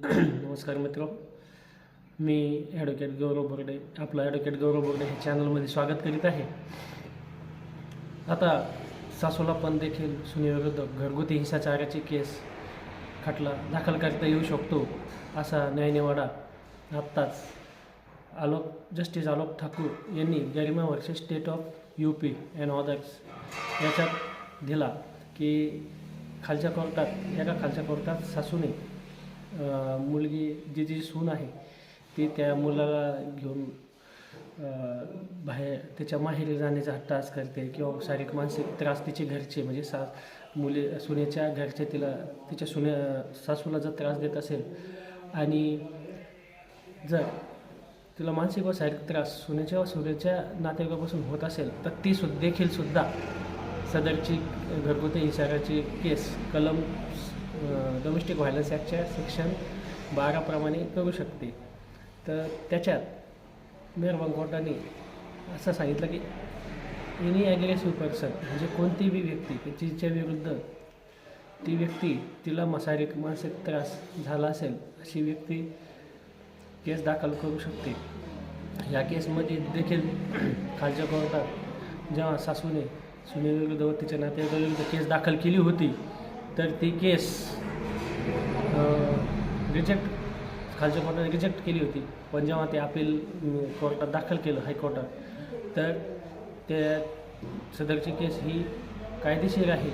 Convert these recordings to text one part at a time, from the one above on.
नमस्कार मित्र. मी ॲडव्होकेट गौरव बोर्डे. आपलं ॲडव्होकेट गौरव बोर्डे हे चॅनलमध्ये स्वागत करीत आहे. आता सासूला पण देखील सुनीविरुद्ध घरगुती हिंसाचाराची केस खटला दाखल करता येऊ शकतो असा न्यायनिवाडा आत्ताच आलोक जस्टिस आलोक ठाकूर यांनी Garima versus state of U P and others याच्यात दिला की खालच्या कोर्टात एका खालच्या कोर्टात सासूने मुलगी जी जी सून आहे ती त्या मुलाला घेऊन बाहेर त्याच्या माहेरी जाण्याचा हट्टास करते किंवा शारीरिक मानसिक त्रास तिचे घरचे म्हणजे सा मुली सुनेच्या घरचे तिला तिच्या सुने सासूला जर त्रास देत असेल आणि जर तिला मानसिक व शारीरिक त्रास सुनेच्या व सुनेच्या नातेवाईकापासून होत असेल तर ती सुद्धा देखील सुद्धा सदरची घरगुती इशाराची केस कलम डोमेस्टिक व्हायलन्स ॲक्टच्या सेक्शन बाराप्रमाणे करू शकते. तर त्याच्यात मेहरबान कोर्टाने असं सांगितलं की एनी ॲग्रेसिव्ह पर्सन म्हणजे कोणतीही व्यक्ती की तिच्या विरुद्ध ती व्यक्ती तिला मसारिक मानसिक त्रास झाला असेल अशी व्यक्ती केस दाखल करू शकते. या केसमध्ये देखील खालच्या कोर्टात जेव्हा सासूने सुनेविरुद्ध व तिच्या नातेवाईकाविरुद्ध केस दाखल केली होती तर ती केस रिजेक्ट खालच्या कोर्टाने रिजेक्ट केली होती. पण जेव्हा ते अपील कोर्टात दाखल केलं हायकोर्टात तर त्या सदरची केस ही कायदेशीर आहे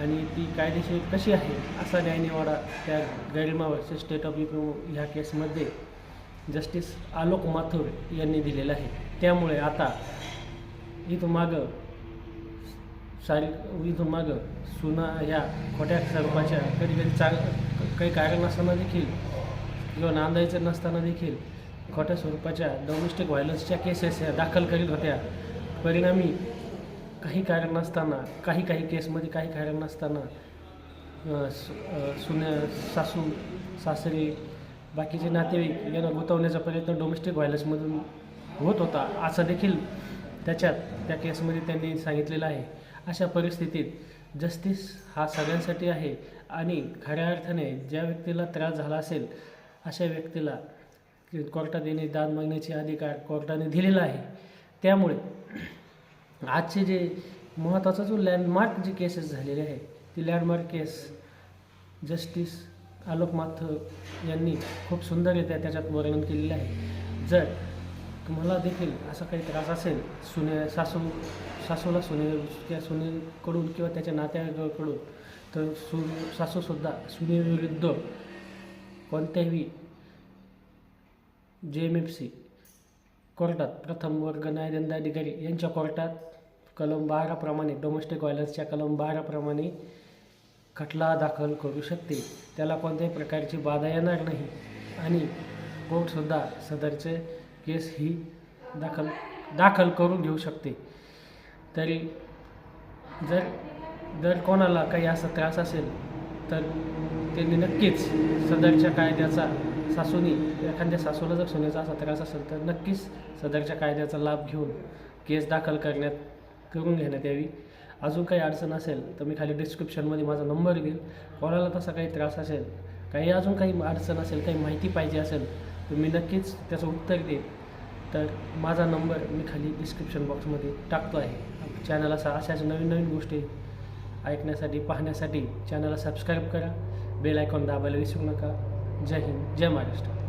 आणि ती कायदेशीर कशी आहे असा न्यायनिवाडा त्या गरिमा स्टेट ऑफ यू ह्या केसमध्ये जस्टिस आलोक माथुर यांनी दिलेला आहे. त्यामुळे आता इथून मागं शारीरिक इथून मागं सुना ह्या खोट्या स्वरूपाच्या कधी कधी चांग काही कारण नसताना देखील किंवा नांदायचं नसताना देखील खोट्या स्वरूपाच्या डोमेस्टिक व्हायलन्सच्या केसेस ह्या दाखल करीत होत्या. परिणामी काही कारण नसताना काही काही केसमध्ये काही कारण नसताना सु सुने सासू सासरे बाकीचे नातेवाईक यांना गुंतवण्याचा प्रयत्न डोमेस्टिक व्हायलन्समधून होत होता असं देखील त्याच्यात त्या केसमध्ये त्यांनी सांगितलेलं आहे. अशा परिस्थितीत जस्टिस हा सगळ्यांसाठी आहे आणि खऱ्या अर्थाने ज्या व्यक्तीला त्रास झाला असेल अशा व्यक्तीला कोर्टात येणे दाद मागण्याचे अधिकार कोर्टाने दिलेला आहे. त्यामुळे आजचे जे महत्त्वाचा जो लँडमार्क जी केसेस झालेली आहे ती लँडमार्क केस जस्टिस आलोक माथ यांनी खूप सुंदररित्या त्याच्यात वर्णन केलेलं आहे. जर तुम्हाला देखील असा काही त्रास असेल सुने सासू सासूला सुने त्या सुनेकडून किंवा त्याच्या नातेवाईकाकडून तर सु सासूसुद्धा सुनेविरुद्ध कोणत्याही जे एम एफ सी कोर्टात प्रथम वर्ग न्यायदंडाधिकारी यांच्या कोर्टात कलम बाराप्रमाणे डोमेस्टिक व्हायलन्सच्या कलम बाराप्रमाणे खटला दाखल करू शकते त्याला कोणत्याही प्रकारची बाधा येणार नाही. आणि कोर्टसुद्धा सदरचे केस ही दाखल दाखल करून घेऊ शकते. तरी जर जर कोणाला काही असा त्रास असेल तर त्यांनी नक्कीच सदरच्या कायद्याचा सासूनी एखाद्या सासूला जर सुनेचा असा त्रास असेल तर नक्कीच सदरच्या कायद्याचा लाभ घेऊन केस दाखल करण्यात करून घेण्यात यावी. अजून काही अडचण असेल तर मी खाली डिस्क्रिप्शनमध्ये माझा नंबर घेईल कोणाला तसा काही त्रास असेल काही अजून काही अडचण असेल काही माहिती पाहिजे असेल तुम्ही नक्कीच त्याचं उत्तर दे तर माझा नंबर मी खाली डिस्क्रिप्शन बॉक्समध्ये टाकतो आहे. चॅनल असा अशाच नवीन नवीन गोष्टी ऐकण्यासाठी पाहण्यासाठी चॅनलला सबस्क्राईब करा. बेल आयकॉन दाबायला विसरू नका. जय हिंद जय महाराष्ट्र.